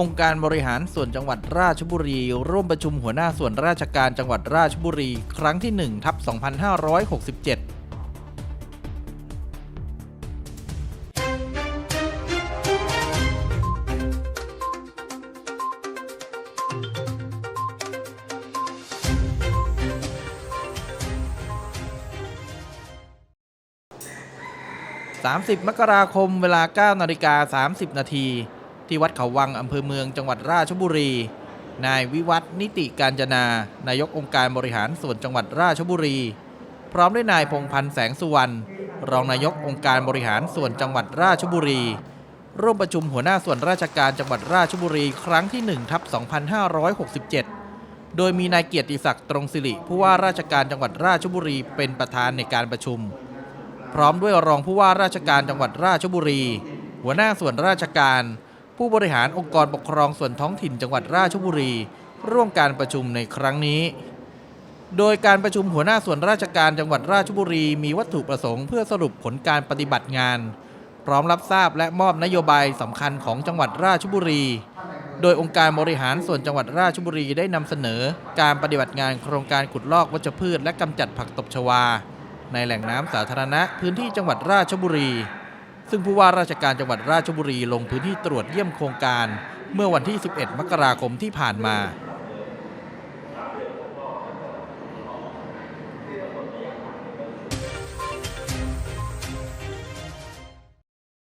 องค์การบริหารส่วนจังหวัดราชบุรี ร่วมประชุมหัวหน้าส่วนราชการจังหวัดราชบุรี ครั้งที่ 1 ทับ 2567 30 มกราคม เวลา 9 นาฬิกา 30 นาที ที่วัดเขาวังอำเภอเมืองจังหวัดราชบุรี นายวิวัฒนิติการจนา นายกองค์การบริหารส่วนจังหวัดราชบุรี พร้อมด้วยนายพงพันธ์แสงสุวรรณรองนายกองค์การบริหารส่วนจังหวัดราชบุรี ร่วมประชุมหัวหน้าส่วนราชการจังหวัดราชบุรีครั้งที่1ทับ2567 โดยมีนายเกียรติศักดิ์ตรงสิริผู้ว่าราชการจังหวัดราชบุรีเป็นประธานในการประชุม พร้อมด้วยรองผู้ว่าราชการจังหวัดราชบุรี หัวหน้าส่วนราชการ ผู้บริหารองค์กรปกครองส่วนท้องถิ่นจังหวัดราชบุรี ร่วมการประชุมในครั้งนี้ โดยการประชุมหัวหน้าส่วนราชการจังหวัดราชบุรี มีวัตถุประสงค์เพื่อสรุปผลการปฏิบัติงาน พร้อมรับทราบและมอบนโยบายสำคัญของจังหวัดราชบุรี โดยองค์การบริหารส่วนจังหวัดราชบุรีได้นำเสนอ การปฏิบัติงานโครงการขุดลอกวัชพืช และกำจัดผักตบชวา ในแหล่งน้ำสาธารณะพื้นที่จังหวัดราชบุรี ซึ่งผู้ว่าราชการจังหวัดราชบุรีลงพื้นที่ตรวจเยี่ยมโครงการ เมื่อวันที่ 11 มกราคมที่ผ่านมา